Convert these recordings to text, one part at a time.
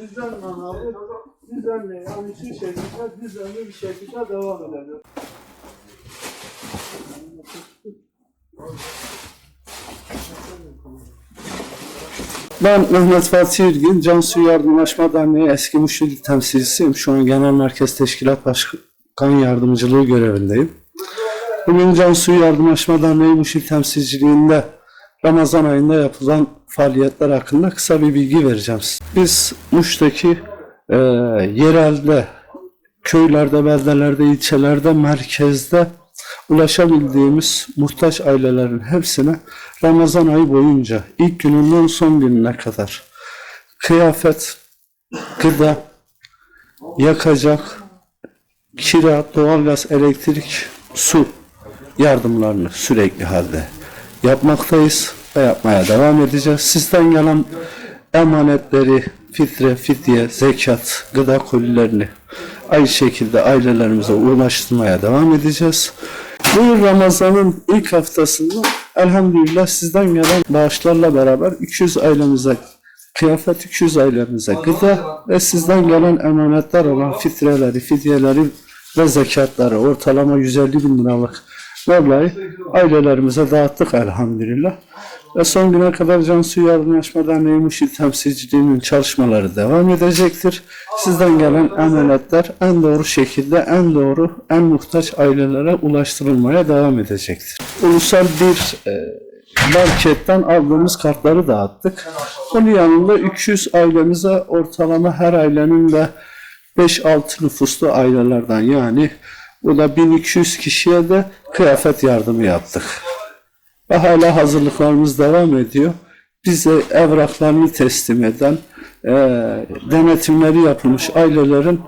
düzenle abi. Düzenle yani şu şekilde düzenli bir şekilde devam edelim. Ben Mehmet Fatih İlgin, Cansu Yardımlaşma Derneği eski Muşil temsilcisiyim. Şu an Genel Merkez Teşkilat Başkan Yardımcılığı görevindeyim. Bugün Cansu Yardımlaşma Derneği Muşil temsilciliğinde Ramazan ayında yapılan faaliyetler hakkında kısa bir bilgi vereceğim. size. Biz Muş'taki e, yerelde, köylerde, beldelerde, ilçelerde, merkezde ulaşabildiğimiz muhtaç ailelerin hepsine Ramazan ayı boyunca ilk gününden son gününe kadar kıyafet, gıda, yakacak, kira, doğalgaz, elektrik, su yardımlarını sürekli halde yapmaktayız ve yapmaya devam edeceğiz. Sizden gelen emanetleri, fitre, fidye, zekat, gıda kolilerini aynı şekilde ailelerimize ulaştırmaya devam edeceğiz. Bu Ramazan'ın ilk haftasında elhamdülillah sizden gelen bağışlarla beraber 200 ailemize kıyafet 200 ailemize gıda ve sizden gelen emanetler olan fitreleri, fidyeleri ve zekatları ortalama 150 bin liralık meblağı ailelerimize dağıttık elhamdülillah. Ve son güne kadar Cansu Yardımlaşma Derneği Muşil temsilciliğinin çalışmaları devam edecektir. Sizden gelen emanetler en doğru şekilde, en doğru, en muhtaç ailelere ulaştırılmaya devam edecektir. Ulusal bir e, marketten aldığımız kartları dağıttık. Onun yanında 200 ailemize ortalama her ailenin de 5-6 nüfuslu ailelerden yani bu da 1200 kişiye de kıyafet yardımı yaptık. Ve hala hazırlıklarımız devam ediyor. Bize evraklarını teslim eden, e, denetimleri yapılmış ailelerin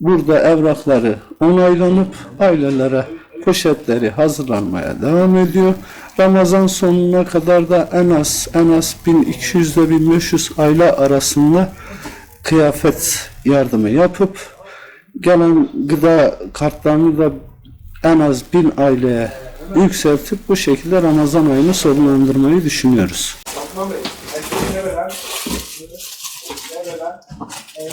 burada evrakları onaylanıp ailelere poşetleri hazırlanmaya devam ediyor. Ramazan sonuna kadar da en az en az 1200 ile 1500 aile arasında kıyafet yardımı yapıp gelen gıda kartlarını da en az 1000 aileye yükseltip bu şekilde Ramazan ayını sonlandırmayı düşünüyoruz. Evet,